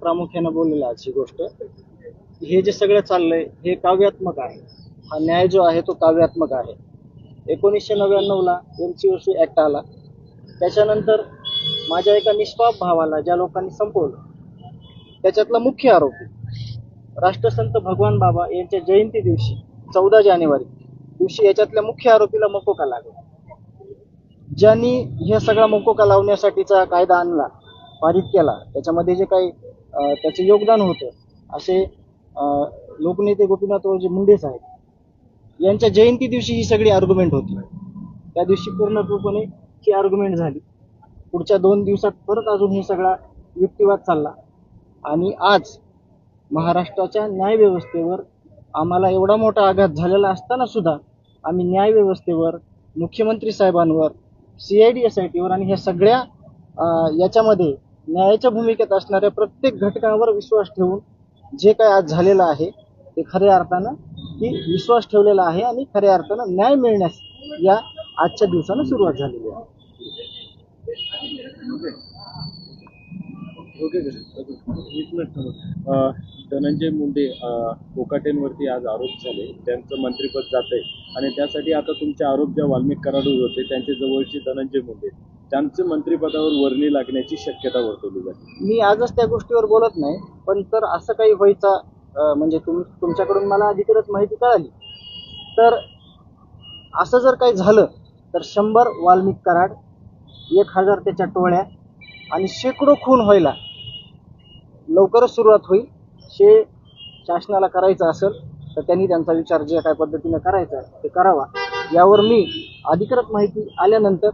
प्रामुख्यानं बोललेलं आजची गोष्ट. हे जे सगळं चाललंय हे काव्यात्मक आहे. हा न्याय जो आहे तो काव्यात्मक आहे. एकोणीसशे नव्याण्णवला M C O C act आला. त्याच्यानंतर माझ्या एका निष्पाप भावाला ज्या लोकांनी संपवलं त्याच्यातला मुख्य आरोपी राष्ट्रसंत भगवान बाबा यांच्या जयंती दिवशी चौदा जानेवारी दिवशी याच्यातल्या मुख्य आरोपीला मकोका लागला. ज्यांनी हे सगळा मकोका लावण्यासाठीचा कायदा आणला पारित केला त्याच्यामध्ये जे काही त्याचे योगदान होतं. असे लोकनेते गोपीनाथरावजी मुंडे साहेब यांच्या जयंती दिवशी ही सगळी आर्ग्युमेंट होती. त्या दिवशी पूर्णत्वपणे ही आर्ग्युमेंट झाली. पुढच्या दोन दिवसात परत अजून हे सगळा युक्तिवाद चालला. आणि आज महाराष्ट्राच्या न्यायव्यवस्थेवर आम्हाला एवढा मोठा आघात झालेला असताना सुद्धा आम्ही न्यायव्यवस्थेवर मुख्यमंत्री साहेबांवर C I D S I टीवर आणि ह्या सगळ्या याच्यामध्ये न्यायाच्या भूमिकेत असणाऱ्या प्रत्येक घटकावर विश्वास ठेवून जे काय आज झालेलं आहे ते खऱ्या अर्थानं की विश्वास ठेवलेला आहे आणि खऱ्या अर्थानं न्याय मिळण्यास या आजच्या दिवसानं सुरुवात झालेली आहे. ओके मिनिट अं, धनंजय मुंडे अं, कोकाटेंवरती आज आरोप झाले. त्यांचं मंत्रिपद जाते आणि त्यासाठी आता तुमचे आरोप ज्या वाल्मिक कराडूर होते त्यांचे जवळचे धनंजय मुंडे. त्यांचं मंत्रिपदावर वर्णी लागण्याची शक्यता वर्तवली जाते. मी आजच त्या गोष्टीवर बोलत नाही पण तर असं काही व्हायचा म्हणजे तुम तुमच्याकडून मला अधिकच माहिती कळाली. तर असं जर काही झालं तर शंभर वाल्मिक कराड एक हजार त्याच्या टोळ्या आणि शेकडो खून व्हायला लवकरच सुरुवात होईल. शे शासनाला करायचं असेल तर त्यांनी त्यांचा विचार जे काय पद्धतीने करायचा आहे ते करावा. यावर मी अधिकृत माहिती आल्यानंतर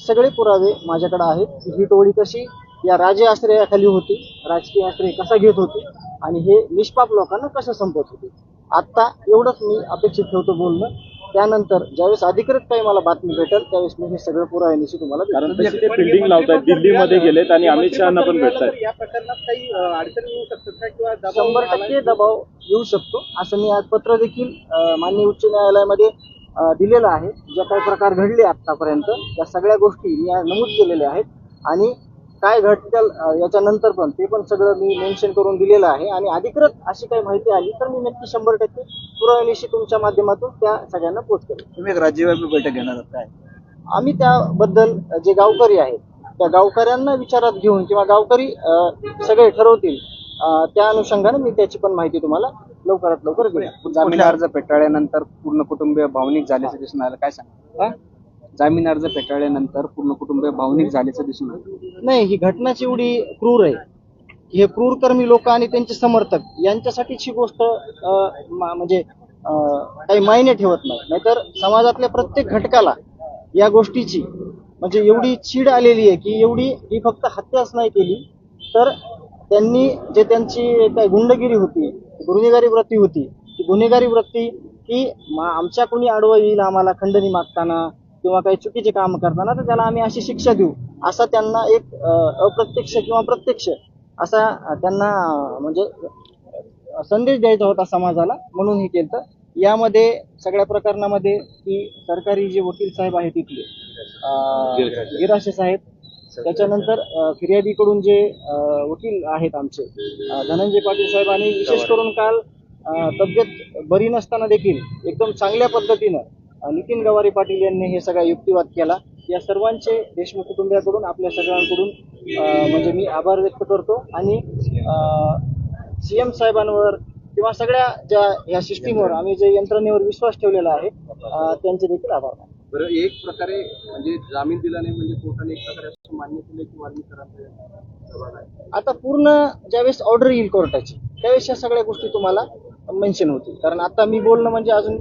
सगळे पुरावे माझ्याकडे आहेत. की ही टोळी कशी या राजे आश्रयाखाली होती राजकीय आश्रय कसा घेत होती आणि हे निष्पाप लोकांना कसं संपत होते? आत्ता एवढंच मी अपेक्षित ठेवतो बोलणं. त्यानंतर ज्यावेळेस अधिकृत काही मला बातमी भेटेल त्यावेळेस मी हे सगळं पुराव्यानिशी तुम्हाला देईन. कारण तसे ते फिल्डिंग लावतात दिल्लीमध्ये गेलेत आणि अमित शहाना पण भेटतात या प्रकरणात काही अडचणी येऊ शकतात का किंवा दबाव शंभर टक्के दबाव येऊ शकतो असं मी आज पत्र देखील अं, माननीय उच्च न्यायालयामध्ये दिलेलं आहे. ज्या काही प्रकार घडले आतापर्यंत त्या सगळ्या गोष्टी मी नमूद केलेल्या आहेत. आणि काय घडतील याच्यानंतर पण ते पण सगळं मी मेन्शन करून दिलेलं आहे. आणि अधिकृत अशी काही माहिती आली तर मी नक्की शंभर टक्के पुराव्यानिशी तुमच्या माध्यमातून त्या सगळ्यांना करेन तुम्ही एक राज्यव्यापी बैठक घेणार काय? आम्ही त्याबद्दल जे गावकरी आहेत त्या गावकऱ्यांना विचारात घेऊन किंवा गावकरी सगळे ठरवतील अं, त्या अनुषंगाने मी त्याची पण माहिती तुम्हाला लवकरात लवकर देईन. जामीन अर्ज फेटाळल्यानंतर पूर्ण कुटुंबीय भावनिक झाल्याचं दिसून आलं. काय सांग? हा? जामीन अर्ज फेटाळल्यानंतर पूर्ण कुटुंबीय भावनिक झाल्याचं दिसून आलं. नाही ही घटनाच एवढी क्रूर आहे. हे क्रूरकर्मी लोक आणि त्यांचे समर्थक यांच्यासाठीच ही गोष्ट अं, मा- म्हणजे अं, काही मायने ठेवत नाही. नाहीतर समाजातल्या प्रत्येक घटकाला या गोष्टीची म्हणजे एवढी चीड आलेली आहे की एवढी ही फक्त हत्याच नाही केली तर त्यांनी जे त्यांची काय गुंडगिरी होती गुन्हेगारी वृत्ती होती ती गुन्हेगारी वृत्ती की आमच्या कोणी आडवं येईल आम्हाला खंडणी मागताना किंवा काही चुकीचे काम करताना तर त्याला आम्ही अशी शिक्षा देऊ. असा त्यांना एक अप्रत्यक्ष किंवा प्रत्यक्ष असा त्यांना म्हणजे संदेश द्यायचा होता समाजाला म्हणून हे केलं. यामध्ये सगळ्या प्रकरणामध्ये की सरकारी जे वकील साहेब आहेत इथले अं, गिराशे साहेब त्याच्यानंतर फिर्यादीकडून जे वकील आहेत आमचे धनंजय पाटील साहेब आणि विशेष करून काल तब्येत बरी नसताना देखील एकदम चांगल्या पद्धतीनं नितीन गवारी पाटील यांनी हे सगळा युक्तिवाद केला या सर्वांचे देशमुख कुटुंबियाकडून आपल्या सगळ्यांकडून म्हणजे मी आभार व्यक्त करतो आणि सीएम साहेबांवर किंवा सगळ्या ज्या या सिस्टीमवर आम्ही जे यंत्रणेवर विश्वास ठेवलेला आहे त्यांचे देखील आभार मानतो. बरं एक प्रकारे म्हणजे जामीन दिला नाही म्हणजे कोर्टाने एक प्रकारे असं मान्य केलं की वाल्मिक कराड आता पूर्ण ज्यावेळेस ऑर्डर येईल कोर्टाची त्यावेळेस या सगळ्या गोष्टी तुम्हाला मेन्शन होतील. कारण आता मी बोलणं म्हणजे अजून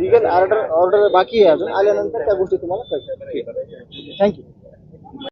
लिगल ऑर्डर ऑर्डर बाकी आहे अजून. आल्यानंतर त्या गोष्टी तुम्हाला कळतील. थँक्यू